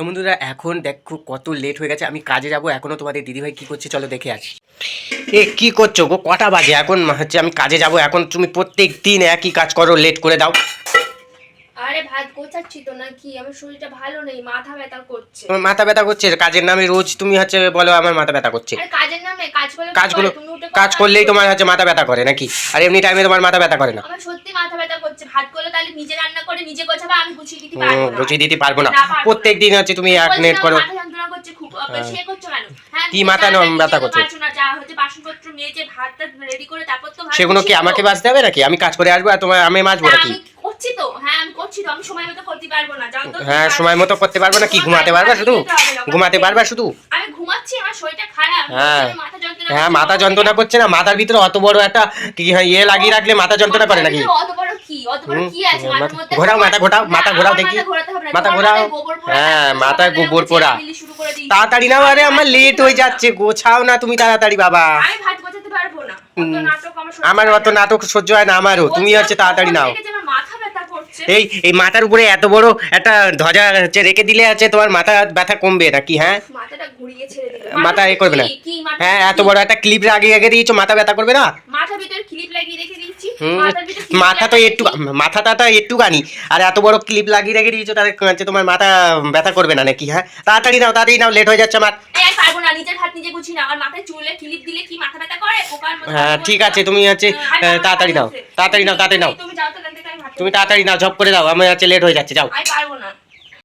তো বন্ধুরা, এখন দেখো কত লেট হয়ে গেছে। আমি কাজে যাব। এখনও তোমাদের দিদিভাই কি করছে চলো দেখে আসি। এ, কি করছ গো? কটা বাজে এখন? হচ্ছে, আমি কাজে যাব এখন। তুমি প্রত্যেক দিন একই কাজ করো লেট করে দাও। গোছাচ্ছি তো নাকি? আমার শরীরটা ভালো নেই মাথা ব্যথা করছে। তোমার মাথা ব্যথা করছে? কাজের নামে রোজ তুমি হচ্ছে বলো আমার মাথা ব্যথা করছে। আরে কাজের নামে? কাজ করলে কাজগুলো কাজ করলেই তোমার হচ্ছে মাথা ব্যথা করে নাকি? আর এমনি টাইমে তোমার মাথা ব্যথা করে না। আমার সত্যি মাথা ব্যথা করছে। ভাত করলে তাহলে নিজে রান্না করে নিজে গোছাবে আমি গুছিয়ে দিতে পারব না। গুছিয়ে দিতে পারব না। প্রত্যেক দিন হচ্ছে তুমি এক নেট করো। মাথা যন্ত্রণা করছে খুব সে করছ কেন? হ্যাঁ কি মাথা ব্যথা করছে? সেগুলো কি আমাকে বাঁচতে হবে নাকি? আমি কাজ করে আসব আর তোমার আমি মাজবো না, নাকি করছি তো। হ্যাঁ আমি তো আমি সময় মতো করতে পারব না। যাও তো হ্যাঁ সময় মতো করতে পারব না কি ঘুমাতে পারবা শুধু? ঘুমাতে পারবা শুধু? আমি ঘুমাচ্ছি আমার শরীরটা খারাপ। হ্যাঁ। আমার মাথা যন্ত্রণা হ্যাঁ মাথা যন্ত্রণা করছে না মাথার ভিতরে অত বড় একটা কি হ্যাঁ, ইয়ে লাগিয়ে রাখলে মাথা যন্ত্রণা করে নাকি? অত বড় কি অত বড় হুম, কি আছে? মাথার মধ্যে ঘোরাও, মাথা ঘোরাও, মাথা ঘোরাও দেখি। মাথা না, মাথা ঘোরাও। হ্যাঁ, মাথায় গোবর পোড়া। দিয়েছি। তাড়াতাড়ি নাও আরে আমার লেট হয়ে যাচ্ছে গোছাও না তুমি তাড়াতাড়ি বাবা। আমি ভাত গোছাতে পারব না। অত হুম। নাটক আমার হয় অত নাটক সহ্য হয় না আমারও। তুমি হচ্ছে তাড়াতাড়ি নাও থেকে যে আমার মাথা ব্যথা করছে এই এই মাথার উপরে এত বড় একটা ধ্বজা হচ্ছে রেখে দিলে আছে তোমার মাথা ব্যথা কমবে নাকি হ্যাঁ? মাথাটা ঘুরিয়ে ছেড়ে দিল। মাথা এ করবে না। হ্যাঁ এত? বড় একটা ক্লিপ লাগিয়ে রেখে দিয়েছ মাথা ব্যথা করবে না? মাথা তো একটু মাথাটা তো একটুখানি। আর এত বড় ক্লিপ লাগিয়ে রেখে দিয়েছ তাহলে হচ্ছে তোমার মাথা ব্যথা করবে না নাকি হ্যাঁ? তাড়াতাড়ি নাও তাড়াতাড়ি নাও লেট হয়ে যাচ্ছে আমার। পারব না নিজের হাত নিজে গুছি না আমার মাথায় চুলে ক্লিপ দিলে কি মাথা ব্যথা করে? মতো হ্যাঁ ঠিক আছে তুমি হচ্ছে হ্যাঁ, তাড়াতাড়ি নাও তাড়াতাড়ি নাও তাড়াতাড়ি নাও। তুমি। তাড়াতাড়ি না জব করে দাও, আমার হচ্ছে লেট হয়ে যাচ্ছে, যাও আমি পারব না